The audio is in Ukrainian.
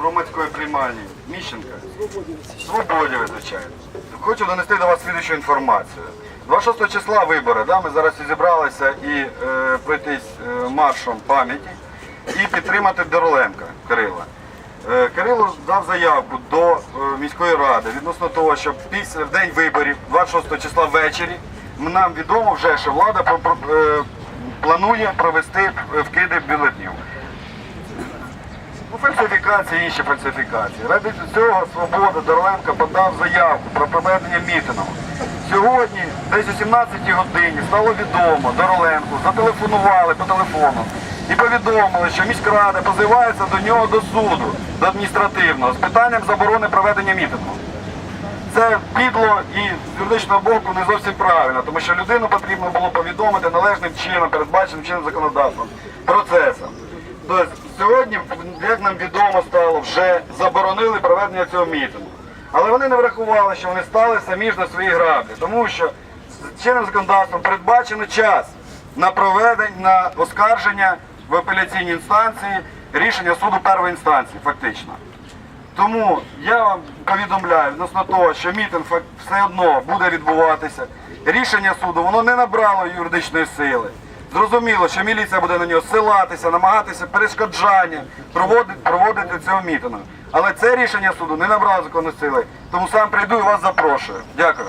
громадської приймальні Міщенка. Свободі, звичайно. Хочу донести до вас слідчу інформацію. 26 числа вибори, да, ми зараз і зібралися і е, пройтись е, маршом пам'яті і підтримати Дороленка Кирила. Е, Кирило дав заявку до е, міської ради відносно того, що після в день виборів, 26 числа ввечері, нам відомо вже, що влада про- про- е, планує провести е, вкиди бюлетнів. Фальсифікації, інші фальсифікації. Ради цього Свобода Дороленко подав заявку про проведення мітингу. Сьогодні, десь о 17 годині, стало відомо Дороленку, зателефонували по телефону і повідомили, що міськрада позивається до нього до суду, до адміністративного, з питанням заборони проведення мітингу. Це підло і з юридичного боку не зовсім правильно, тому що людину потрібно було повідомити належним чином, передбаченим чином законодавством, процесом. Тобто сьогодні, як нам відомо стало, вже заборонили проведення цього мітингу. Але вони не врахували, що вони стали самі ж на свої граблі, тому що чинним законодавством передбачено час на проведення, на оскарження в апеляційній інстанції рішення суду першої інстанції, фактично. Тому я вам повідомляю відносно того, що мітинг все одно буде відбуватися. Рішення суду воно не набрало юридичної сили. Зрозуміло, що міліція буде на нього силатися, намагатися перешкоджання проводити, проводити цього мітингу. Але це рішення суду не набрало законної сили. Тому сам прийду і вас запрошую. Дякую.